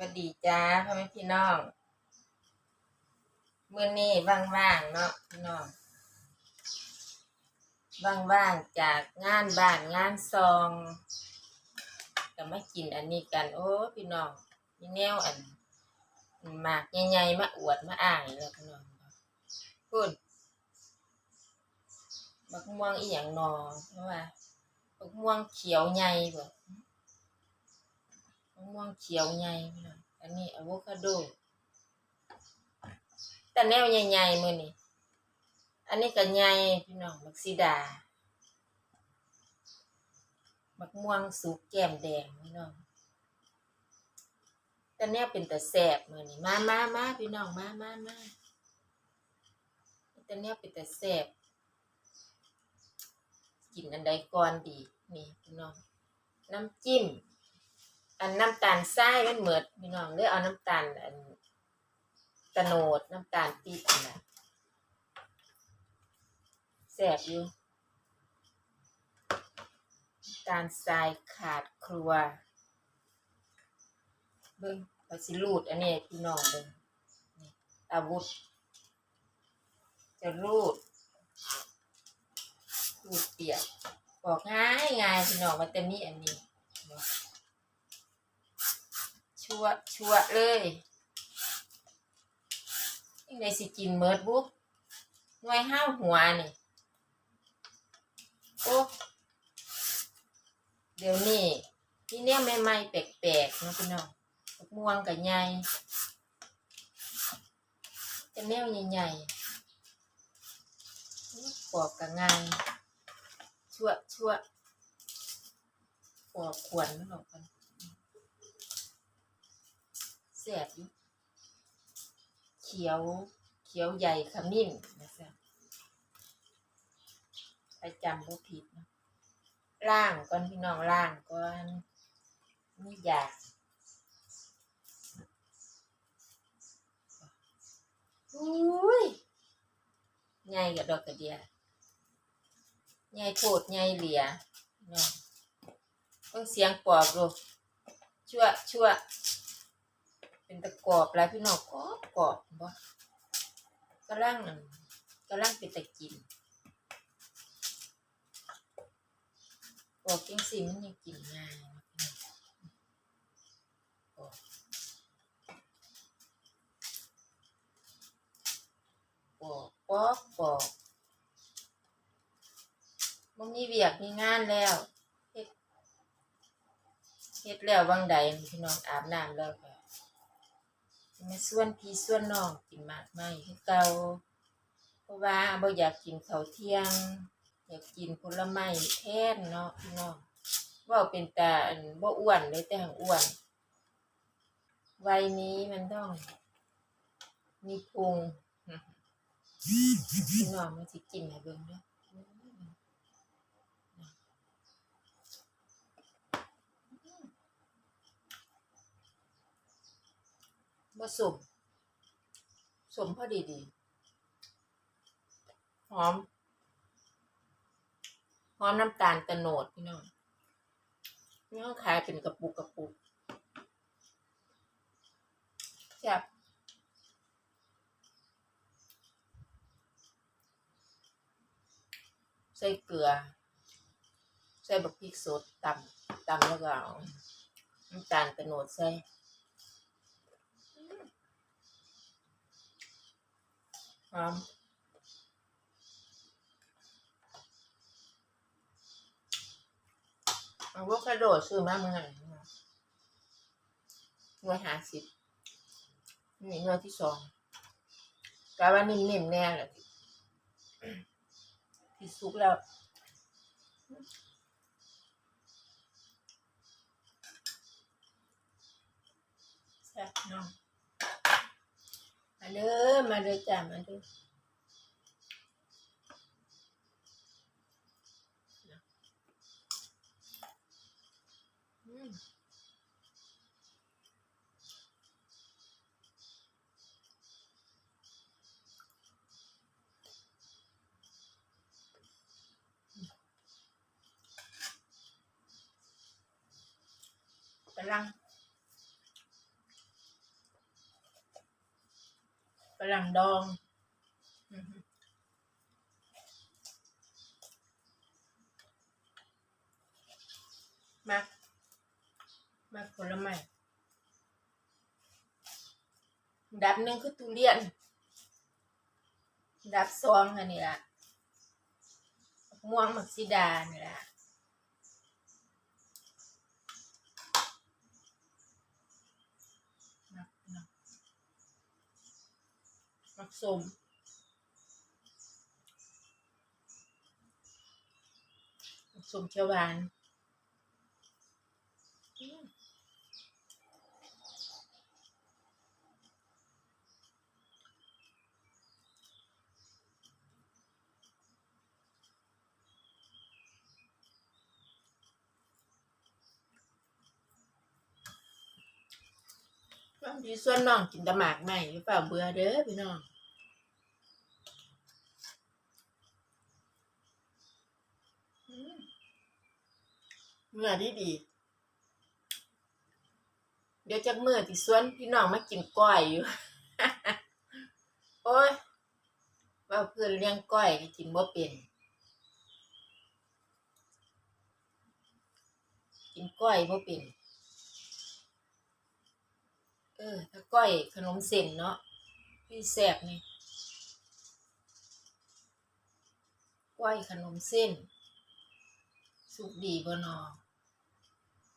วัสดีจ้าพ่อแม่พี่น้องมื้อนี้ว่างๆเนาะพี่น้องว่างๆจากงานบ้านงานซองก็มากินอันนี้กัน โอ้พี่น้องมีแนวอันหมากใหญ่ๆมาอวดมาอ้างอีกแล้วพี่น้องพูดบักม่วงอีหยังนอเพราะว่าบักม่วงเขียวใหญ่บ่มะ ม่วงเขียวใหญ่พี่น้องอันนี้อะโวคาโด แต่แนวใหญ่ๆมือนี้อันนี้ก็ใหญ่พี่น้องมักซิดามักม่วงสุกแก้มแดงพี่น้องแต่แนวเป็นแต่แซ่บมือนี้มามามาพี่น้องมามามาแต่แนวเป็นแต่แซ่บกินอันใดก่อนดีนี่พี่น้องน้ำจิ้ม อันน้ำตาลทรายมันเหมือดพี่น้องเลยเอาน้ำตาลอันตะโนดน้ำตาลปี๊บนะแสบอยู่น้ำตาลทรายขาดครัวเบิ่งเอาสิรูดอันนี้พี่น้องเบิ่งอาวุธ จะรูดรูดเปียกบอกง่ายง่ายพี่น้องมันจะมีอันนี้ ชัวชัวเลยยังไงสิกินเมิดบุหน่วยห้าวหัวนี่โอ้เดี๋ยวนี้ที่เนี่ยใหม่ๆแปลกๆนะพี่น้องม่วงกับใหญ่จะแนวใหญ่ๆปอกกับง่ายชั่วชั่วปอกขวนมันออกกัน แสบเขียวเขียวใหญ่ขมิ้นนะจ๊ะไปจำบ่ผิดนะล่างก่อนพี่น้องล่างก่อนนี่อยากอุ้ยใหญ่กับดอกกระเดียใหญ่โพดใหญ่เหลียน้องเพิ่งเสียงปอบลูกชั่วชั่ว เป็นตะกรอบแล้วพี่น้องกรอบกรอบบ่กำลังนั่นกำลังเป็นตะกินกรอบจังสิมันยังกินง่ายนะพี่น้องกรอกรอกรอบกอบมันมีเวียกมีงานแล้วเฮ็ดเฮ็ดแล้ววังใดพี่น้องอาบน้ำแล้วก็ มาส่วนพี่ส่วนน้องกินมากไม้คือเก่าเพราะว่าบ่อยากกินข้าวเที่ยง อยากกินผลไม้แทนเนาะพี่น้องว่าเป็นตาบ่อ้วนเลยแต่หังอ้วน วัยนี้มันต้อง มีพุงพี่น้องมันสิกินให้เบิ่งเด้ อบ่สมสมพอดีดีหอม หอมน้ำตาลตะโนดพี่น้องพี่น้องขายเป็นกระปุกกระปุกแซ่บใส่เกลือ ใส่บักพริกสดตำตำแล้วก็น้ำตาลตะโนดใส่ หอมอะโวคาโดซื้อมาเมื่อไหร่หน่วยหาสิบนี่หน่วยที่สองกะว่านิ่มๆแน่เลยที่สุกแล้วแซ่บเนาะ มาเด้อมาเด้อจ้ามาเด้ออืมกำลัง ฝรั่งดองอือฮึมักมักผลไม้ดับหนึ่งคือทุเรียน ดับสองอันนี้ล่ะมะม่วงมักซิดานี่ล่ะมักมัก มักส้มมักส้มเขียวหวานอืมบางทีส่วนน้องกินตะหมากใหม่หรือเปล่าเบื่อเด้อพี่น้องอืม เมื่อดีดีเดี๋ยวจักมือที่สวนพี่น้องมากินก้อยอยู่ โอ้ยว่าเพื่อนเลี้ยงก้อยกินบ่เป็น กินก้อยบ่เป็น เออ ถ้าก้อยขนมเส้นเนาะพี่แซ่บนี่ก้อยขนมเส้น สุกดีบ่นอ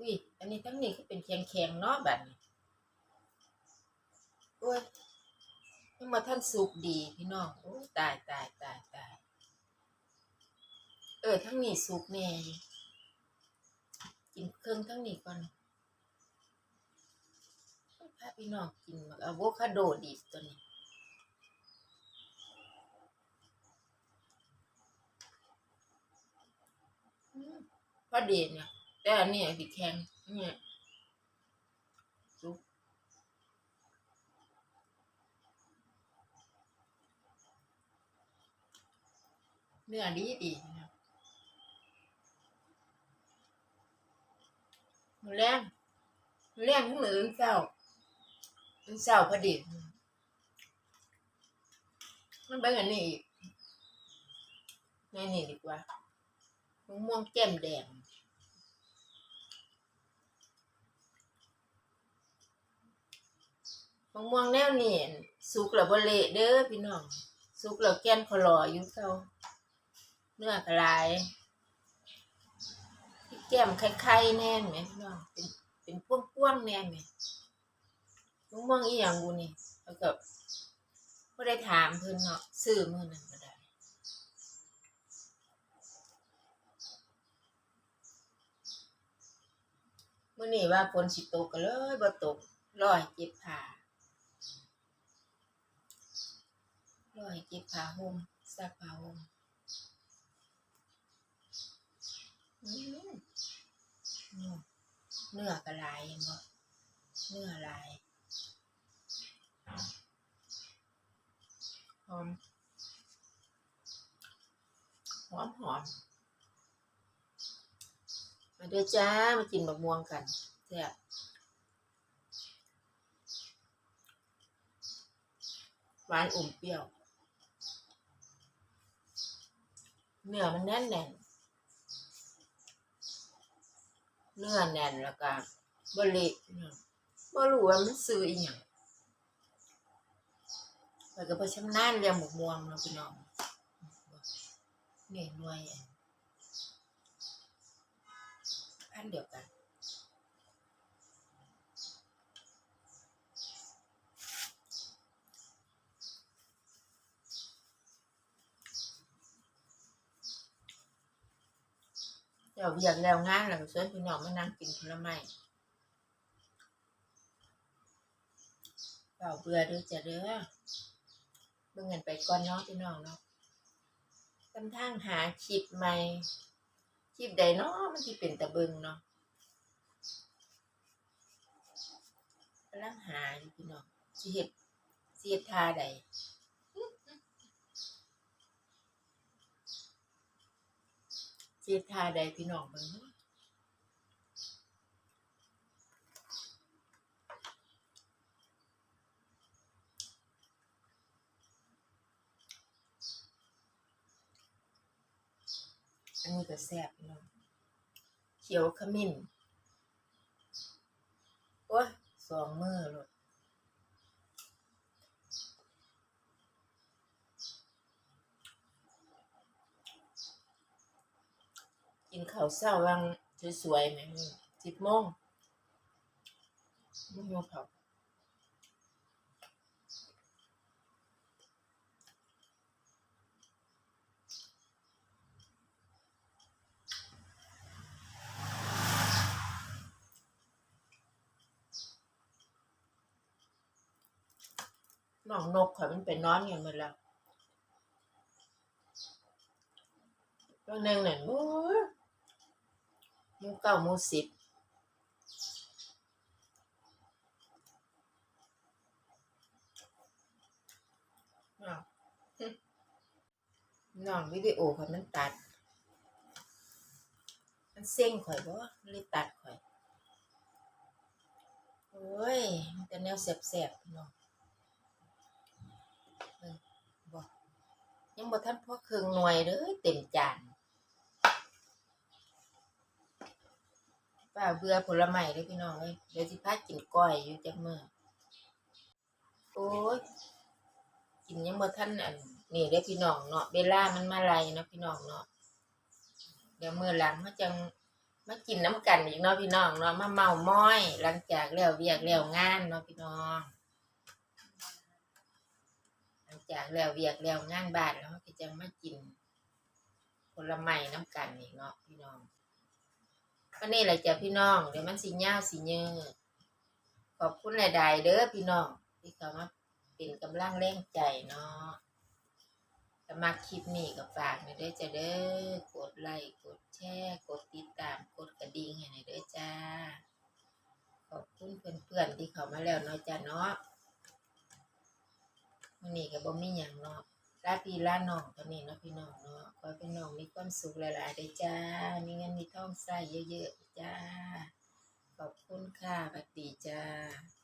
อุ้ย อันนี้ทั้งนี้ก็เป็นแข็งๆเนาะแบัดนี้โอ้ยยังมาท่านสุกดีพี่น้องโอ้ตายตายตายตายเออทั้งนี้สุกแน่ยกินเครื่องทั้งนี้ก่อนพาพี่น้องกินบักอะโวคาโดดิบตัวนี้พอดีเนี่ย แต่อันนี้สิดแข็งเนี่ยสุกเนื้อดีดีนะครับมือแรงมือแรงมืออื่นเศร้าอื่นเศร้าพอดีมันเป็นอันนี้อีกในนี่ดีกว่าม่วงแก้มแดง มะม่วงแนวนี่สุกแล้วบ่เละเด้อพี่น้องสุกแล้วแก่นคอลออยู่เก่าเนื้อกระลายแก้มไข่ๆแน่นไหมพี่น้องเป็นเป็นพ่วงๆแน่นไหมมะม่วงอีหยังบุนี่แล้วก็บ่ได้ถามเพิ่นเนาะซื้อมื้อนั้นก็ได้มื้อนี้ว่าฝนสิตกก็เลยบ่ตกรอให้เก็บผ้า ร้อยเก็บผ้าห่มซักผ้าห่มอืมอืมเนื้อกระลายเหนบ่เนื้อลายหอมหอมหอมมาด้อจ้า มากินมะม่วงกันแซ่บหวานอมเปรี้ยว เนื้อมันแน่นแน่นเนื้อแน่นแล้วก็บริบ่รู้ว่ามันซื้ออีหยังแล้วก็บ่ชำนาญเรียงหมกม่วงเนาะพี่น้องนี่หน่วยอันอันเดียวกัน เดี๋ยวอยากแล้วงานแล้วก็ชวนพี่น้องมานั่งกินผลไม้เปล่าเบื่อเด้อจ้ะเด้อเบิ่อเงกันไปก่อนเนาะพี่น้องเนาะกำทั่งหาคลิปใหม่คลิปใดเนาะมันสิเป็นตะเบิงเนาะกำลังหาอยู่พี่น้องสิเฮ็ดสิเฮ็ดท่าใด เสียทาใดพี่น้องเบิ่งอันนี้ก็แซ่บเนาะเขียวขมิ้นโอ้สองมือเลย กินข้าวเช้าวังสวยๆไหมสิบโมงไม่ยอมผักน้องนกข่อยมันเป็นนอนอย่างมันแล้วตัวหนึ่งเนี่ย หมูเก้าหมูสิบน้องน้องวิดีโอข่อยมันตัด มันเซ็งข่อยบ่เลยตัดข่อย โอ้ยมันแต่แนวแสบๆน้องเออบ่ยังบ่ทันพอครึ่งหน่วยเด้อเต็มจาน ป้าเบื่อผลไม้เด้อพี่น้องเอ้ยเดี๋ยวสิพากินก้อยอยู่จักมือโอ้ยกินยังบ่ทันอันนี่เด้พี่น้องเนาะเวลามันมาไล่เนาะพี่น้องเนาะเดี๋ยวมื้อหลังเขาจังมากินน้ำกันอีกเนาะพี่น้องเนาะมาเมาม้อย หลังจากแล้วเวียกแล้วงานเนาะพี่น้องหลังจากแล้วเวียกแล้วงานบ้านแล้วก็จะมากินผลไม้น้ำกันอีกเนาะพี่น้อง วันนี้แหละจ้ะพี่น้องเดี๋ยวมันสิยาวสิเยอขอบคุณหลายๆเด้อพี่น้องที่เข้ามาเป็นกำลังแรงใจเนาะถ้ามาคลิปนี้ก็ฝากหน่อยเด้อจ้าเด้อกดไลค์กดแชร์กดติดตามกดกระดิ่งให้หน่อยเด้อจ้า ขอบคุณเพื่อนๆที่เข้ามาแล้วเนาะจ้าเนาะวันนี้ก็บ่มีหยังเนาะ ลาพี่ลาหนองตอนนี้เนาะพี่น้องเนาะขอพี่น้องมีความสุขหลายๆได้จ้า มีเงินมีทองใส่เยอะๆจ้า ขอบคุณค่ะสวัสดีจ้า